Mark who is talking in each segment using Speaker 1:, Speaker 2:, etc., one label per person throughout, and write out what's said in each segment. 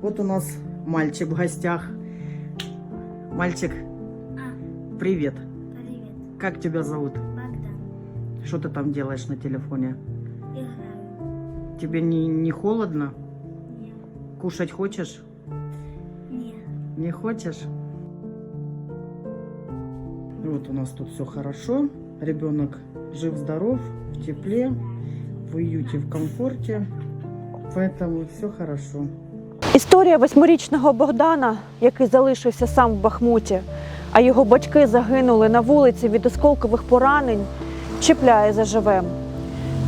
Speaker 1: Вот у нас мальчик в гостях. Мальчик,
Speaker 2: А,
Speaker 1: привет.
Speaker 2: привет,
Speaker 1: Как тебя зовут?
Speaker 2: Богдан.
Speaker 1: Что ты там делаешь на телефоне?
Speaker 2: Играю.
Speaker 1: Тебе не, не холодно?
Speaker 2: Нет.
Speaker 1: Кушать хочешь?
Speaker 2: Нет.
Speaker 1: Не хочешь? Вот у нас тут все хорошо. Ребенок жив-здоров, в тепле, в уюте, в комфорте. Поэтому все хорошо.
Speaker 3: Історія восьмирічного Богдана, який залишився сам в Бахмуті, а його батьки загинули на вулиці від осколкових поранень, чіпляє заживе.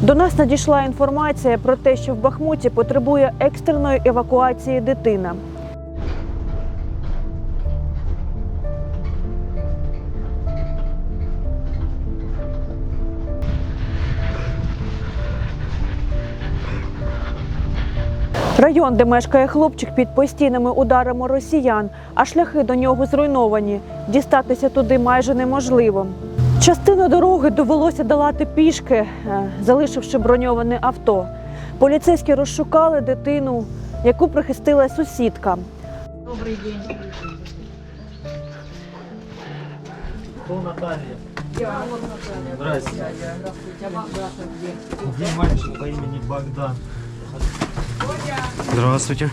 Speaker 3: До нас надійшла інформація про те, що в Бахмуті потребує екстреної евакуації дитина. Район, де мешкає хлопчик під постійними ударами росіян, а шляхи до нього зруйновані. Дістатися туди майже неможливо. Частину дороги довелося долати пішки, е, залишивши броньоване авто. Поліцейські розшукали дитину, яку прихистила сусідка.
Speaker 1: Добрый день.
Speaker 4: Кто Наталья?
Speaker 1: Я вот Наталья.
Speaker 4: Здрасте.
Speaker 1: Здравствуйте.
Speaker 4: Имени Богдан? Здравствуйте.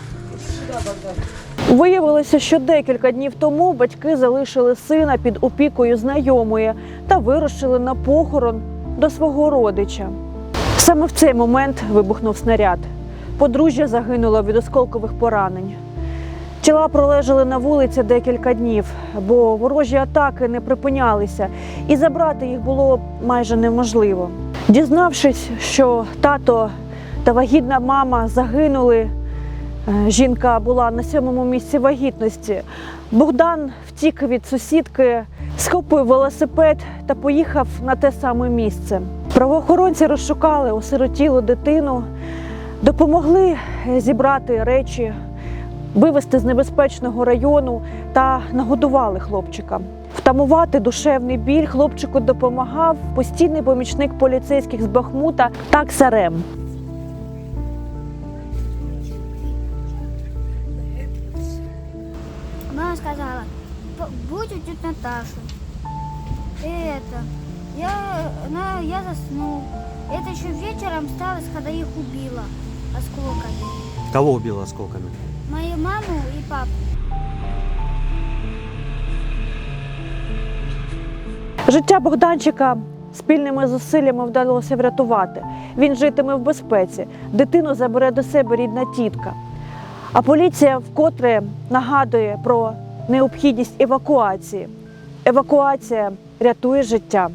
Speaker 3: Виявилося, що декілька днів тому батьки залишили сина під опікою знайомої та вирушили на похорон до свого родича. Саме в цей момент вибухнув снаряд. Подружжя загинуло від осколкових поранень. Тіла пролежали на вулиці декілька днів, бо ворожі атаки не припинялися, і забрати їх було майже неможливо. Дізнавшись, що тато та вагітна мама загинули, Жінка була на сьомому місці вагітності. Богдан втік від сусідки, схопив велосипед та поїхав на те саме місце. Правоохоронці розшукали осиротілу дитину, допомогли е, зібрати речі, вивезти з небезпечного району та нагодували хлопчика. Втамувати душевний біль хлопчику допомагав постійний помічник поліцейських з Бахмута Таксарем.
Speaker 2: Мама сказала, «П- будь у тети И это, я, на, я заснул. Это еще вечером сталось, когда их убила осколками.
Speaker 4: Кого убил осколками?
Speaker 2: Мою маму и папу.
Speaker 3: Життя Богданчика спільними зусиллями вдалося врятувати. Він житиме в безпеці, дитину забере до себе рідна тітка. А поліція вкотре нагадує про необхідність евакуації. Евакуація рятує життя.